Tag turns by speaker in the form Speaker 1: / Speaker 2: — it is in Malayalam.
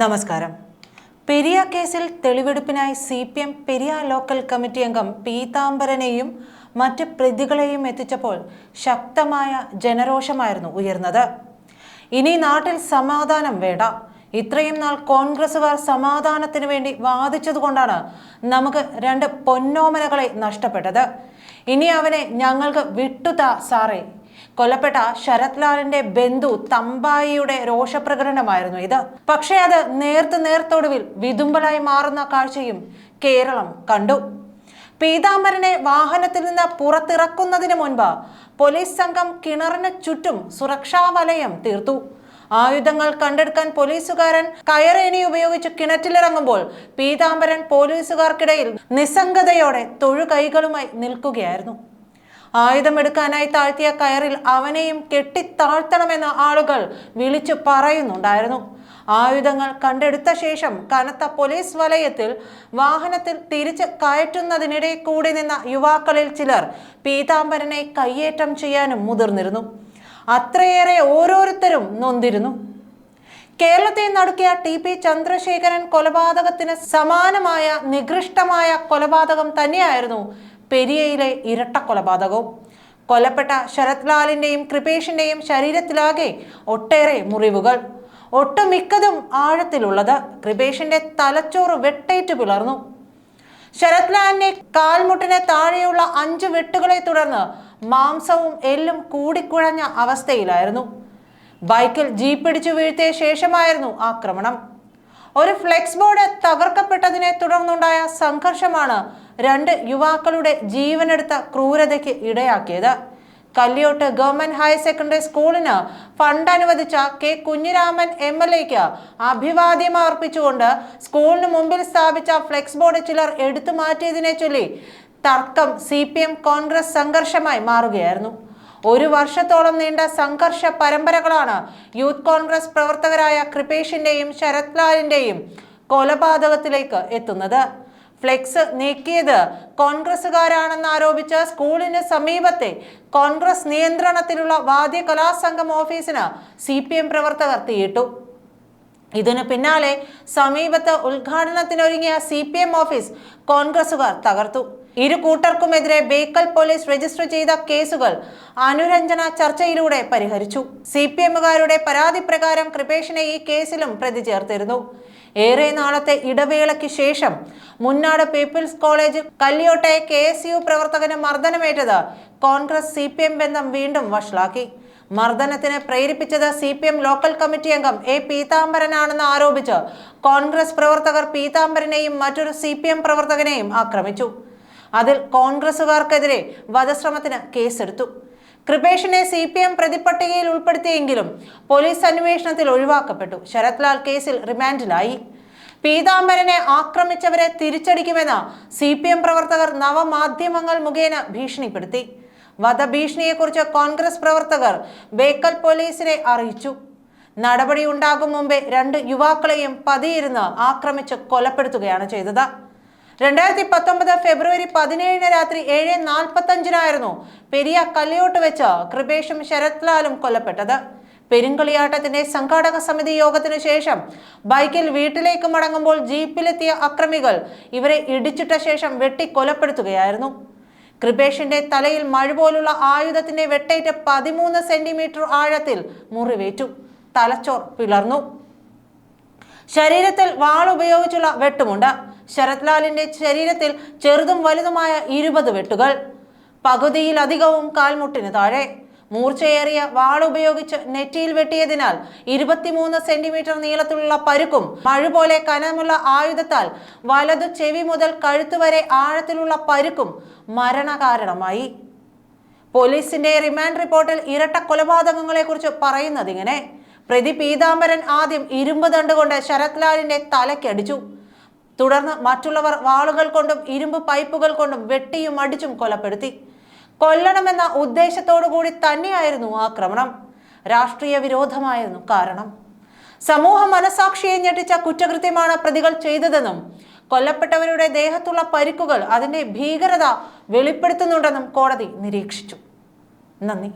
Speaker 1: നമസ്കാരം. പെരിയ കേസിൽ തെളിവെടുപ്പിനായി C P M Periya local committee അംഗം പീതാംബരനെയും മറ്റ് പ്രതികളെയും എത്തിച്ചപ്പോൾ ശക്തമായ ജനരോഷമായിരുന്നു ഉയർന്നത്. ഇനി നാട്ടിൽ സമാധാനം വേണ്ട. ഇത്രയും നാൾ കോൺഗ്രസുകാർ സമാധാനത്തിന് വേണ്ടി വാദിച്ചതുകൊണ്ടാണ് നമുക്ക് രണ്ട് പൊന്നോമനകളെ നഷ്ടപ്പെട്ടത്. ഇനി അവനെ ഞങ്ങൾക്ക് വിട്ടുതാ സാറേ. കൊല്ലപ്പെട്ട ശരത് ലാലിന്റെ ബന്ധു തമ്പായിയുടെ രോഷപ്രകടനമായിരുന്നു ഇത്. പക്ഷേ അത് നേർത്ത് നേർത്തൊടുവിൽ വിതുമ്പലായി മാറുന്ന കാഴ്ചയും കേരളം കണ്ടു. പീതാംബരനെ വാഹനത്തിൽ നിന്ന് പുറത്തിറക്കുന്നതിന് മുൻപ് പോലീസ് സംഘം കിണറിന് ചുറ്റും സുരക്ഷാ വലയം തീർത്തു. ആയുധങ്ങൾ കണ്ടെടുക്കാൻ പോലീസുകാരൻ കയറേണി ഉപയോഗിച്ച് കിണറ്റിലിറങ്ങുമ്പോൾ പീതാംബരൻ പോലീസുകാർക്കിടയിൽ നിസ്സംഗതയോടെ തൊഴുകൈകളുമായി നിൽക്കുകയായിരുന്നു. ആയുധമെടുക്കാനായി താഴ്ത്തിയ കയറിൽ അവനെയും കെട്ടിത്താഴ്ത്തണമെന്ന് ആളുകൾ വിളിച്ചു പറയുന്നുണ്ടായിരുന്നു. ആയുധങ്ങൾ കണ്ടെടുത്ത ശേഷം കനത്ത പോലീസ് വലയത്തിൽ വാഹനത്തിൽ തിരിച്ച് കയറ്റുന്നതിനിടെ കൂടി നിന്ന യുവാക്കളിൽ ചിലർ പീതാംബരനെ കയ്യേറ്റം ചെയ്യാനും മുതിർന്നിരുന്നു. അത്രയേറെ ഓരോരുത്തരും നൊന്തിരുന്നു. കേരളത്തെ നടുക്കിയ ടി പി ചന്ദ്രശേഖരൻ കൊലപാതകത്തിന് സമാനമായ നികൃഷ്ടമായ കൊലപാതകം തന്നെയായിരുന്നു പെരിയയിലെ ഇരട്ട കൊലപാതകവും കൊല്ലപ്പെട്ട ശരത് ലാലിന്റെയും കൃപേഷിന്റെയും ശരീരത്തിലാകെ ഒട്ടേറെ മുറിവുകൾ. ഒട്ടുമിക്കതും ആഴത്തിലുള്ളത് കൃപേഷിന്റെ തലച്ചോറ് വെട്ടേറ്റ് പിളർന്നു. ശരത് ലാലിന്റെ കാൽമുട്ടിന് താഴെയുള്ള അഞ്ച് വെട്ടുകളെ തുടർന്ന് മാംസവും എല്ലും കൂടിക്കുഴഞ്ഞ അവസ്ഥയിലായിരുന്നു. ബൈക്കിൽ ജീപ്പിടിച്ചു വീഴ്ത്തിയ ശേഷമായിരുന്നു ആക്രമണം. ഒരു ഫ്ലെക്സ് ബോർഡ് തകർക്കപ്പെട്ടതിനെ തുടർന്നുണ്ടായ സംഘർഷമാണ് രണ്ട് യുവാക്കളുടെ ജീവനെടുത്ത ക്രൂരതയ്ക്ക് ഇടയാക്കിയത്. കല്യോട്ട് ഗവൺമെന്റ് ഹയർ സെക്കൻഡറി സ്കൂളിന് ഫണ്ട് അനുവദിച്ച കെ കുഞ്ഞിരാമൻ എം എൽ എക്ക് അഭിവാദ്യം അർപ്പിച്ചുകൊണ്ട് സ്കൂളിന് മുമ്പിൽ സ്ഥാപിച്ച ഫ്ലെക്സ് ബോർഡ് ചിലർ എടുത്തു മാറ്റിയതിനെ ചൊല്ലി തർക്കം സി കോൺഗ്രസ് സംഘർഷമായി മാറുകയായിരുന്നു. ഒരു വർഷത്തോളം നീണ്ട സംഘർഷ പരമ്പരകളാണ് യൂത്ത് കോൺഗ്രസ് പ്രവർത്തകരായ കൃപേഷിന്റെയും ശരത് ലാലിന്റെയും കൊലപാതകത്തിലേക്ക് എത്തുന്നത്. ഫ്ലെക്സ് നീക്കിയത് കോൺഗ്രസുകാരാണെന്ന് ആരോപിച്ച് സ്കൂളിന് സമീപത്തെ കോൺഗ്രസ് നിയന്ത്രണത്തിലുള്ള വാദ്യ കലാസംഘം ഓഫീസിന് സി പി എം പ്രവർത്തകർ തീയിട്ടു. ഇതിനു പിന്നാലെ സമീപത്ത് ഉദ്ഘാടനത്തിനൊരുങ്ങിയ സി പി എം ഓഫീസ് കോൺഗ്രസുകാർ തകർത്തു. ഇരു കൂട്ടർക്കുമെതിരെ ബേക്കൽ പോലീസ് രജിസ്റ്റർ ചെയ്ത കേസുകൾ അനുരഞ്ജന ചർച്ചയിലൂടെ പരിഹരിച്ചു. സി പി എമ്മുകാരുടെ പരാതി പ്രകാരം കൃപേഷിനെ ഈ കേസിലും പ്രതി ചേർത്തിരുന്നു. ഏറെ നാളത്തെ ഇടവേളയ്ക്ക് ശേഷം മുന്നാട് പീപ്പിൾസ് കോളേജ് കല്ലിയോട്ടെ കെ എസ് യു പ്രവർത്തകന് മർദ്ദനമേറ്റത് കോൺഗ്രസ് സി പി എം ബന്ധം വീണ്ടും വഷളാക്കി. മർദ്ദനത്തിന് പ്രേരിപ്പിച്ചത് C P M local committee അംഗം എ പീതാംബരനാണെന്ന് ആരോപിച്ച് കോൺഗ്രസ് പ്രവർത്തകർ പീതാംബരനെയും മറ്റൊരു സി പി എം പ്രവർത്തകനെയും ആക്രമിച്ചു. അതിൽ കോൺഗ്രസുകാർക്കെതിരെ വധശ്രമത്തിന് കേസെടുത്തു. കൃപേഷിനെ സി പി എം പ്രതിപട്ടികയിൽ ഉൾപ്പെടുത്തിയെങ്കിലും പോലീസ് അന്വേഷണത്തിൽ ഒഴിവാക്കപ്പെട്ടു. ശരത് ലാൽ കേസിൽ റിമാൻഡിലായി. പീതാംബരനെ ആക്രമിച്ചവരെ തിരിച്ചടിക്കുമെന്ന് സി പി എം പ്രവർത്തകർ നവമാധ്യമങ്ങൾ മുഖേന ഭീഷണിപ്പെടുത്തി. വധഭീഷണിയെക്കുറിച്ച് കോൺഗ്രസ് പ്രവർത്തകർ ബേക്കൽ പോലീസിനെ അറിയിച്ചു. നടപടി ഉണ്ടാകും മുമ്പേ രണ്ട് യുവാക്കളെയും പതിയിരുന്ന് ആക്രമിച്ച് കൊലപ്പെടുത്തുകയാണ് ചെയ്തത്. രണ്ടായിരത്തി പത്തൊമ്പത് ഫെബ്രുവരി പതിനേഴിന് രാത്രി ഏഴ് നാൽപ്പത്തഞ്ചിനായിരുന്നു പെരിയ കല്ലിയോട്ട് വെച്ച് കൃപേഷും ശരത് ലാലും കൊല്ലപ്പെട്ടത്. പെരുങ്കളിയാട്ടത്തിന്റെ സംഘാടക സമിതി യോഗത്തിനു ശേഷം ബൈക്കിൽ വീട്ടിലേക്ക് മടങ്ങുമ്പോൾ ജീപ്പിലെത്തിയ അക്രമികൾ ഇവരെ ഇടിച്ചിട്ട ശേഷം വെട്ടി കൊലപ്പെടുത്തുകയായിരുന്നു. കൃപേഷിന്റെ തലയിൽ മഴ പോലുള്ള ആയുധത്തിന്റെ വെട്ടേറ്റ് പതിമൂന്ന് സെന്റിമീറ്റർ ആഴത്തിൽ മുറിവേറ്റു. തലച്ചോർ പിളർന്നു. ശരീരത്തിൽ വാളുപയോഗിച്ചുള്ള വെട്ടുമുണ്ട്. ശരത് ലാലിന്റെ ശരീരത്തിൽ ചെറുതും വലുതുമായ ഇരുപത് വെട്ടുകൾ. പകുതിയിലധികവും കാൽമുട്ടിന് താഴെ. മൂർച്ചയേറിയ വാളുപയോഗിച്ച് നെറ്റിയിൽ വെട്ടിയതിനാൽ ഇരുപത്തിമൂന്ന് സെന്റിമീറ്റർ നീളത്തിലുള്ള പരുക്കും മഴ പോലെ കനമുള്ള ആയുധത്താൽ വലതു ചെവി മുതൽ കഴുത്തുവരെ ആഴത്തിലുള്ള പരുക്കും മരണകാരണമായി. പോലീസിന്റെ റിമാൻഡ് റിപ്പോർട്ടിൽ ഇരട്ട കൊലപാതകങ്ങളെക്കുറിച്ച് കുറിച്ച് പറയുന്നത് പ്രതി പീതാംബരൻ ആദ്യം ഇരുമ്പ് തണ്ടുകൊണ്ട് ശരത് ലാലിന്റെ തലയ്ക്കടിച്ചു. തുടർന്ന് മറ്റുള്ളവർ വാളുകൾ കൊണ്ടും ഇരുമ്പ് പൈപ്പുകൾ കൊണ്ടും വെട്ടിയും അടിച്ചും കൊലപ്പെടുത്തി. കൊല്ലണമെന്ന ഉദ്ദേശത്തോടു കൂടി തന്നെയായിരുന്നു ആക്രമണം. രാഷ്ട്രീയ വിരോധമായിരുന്നു കാരണം. സമൂഹ മനസാക്ഷിയെ ഞെട്ടിച്ച കുറ്റകൃത്യമാണ് പ്രതികൾ ചെയ്തതെന്നും കൊല്ലപ്പെട്ടവരുടെ ദേഹത്തുള്ള പരിക്കുകൾ അതിന്റെ ഭീകരത വെളിപ്പെടുത്തുന്നുണ്ടെന്നും കോടതി നിരീക്ഷിച്ചു. നന്ദി.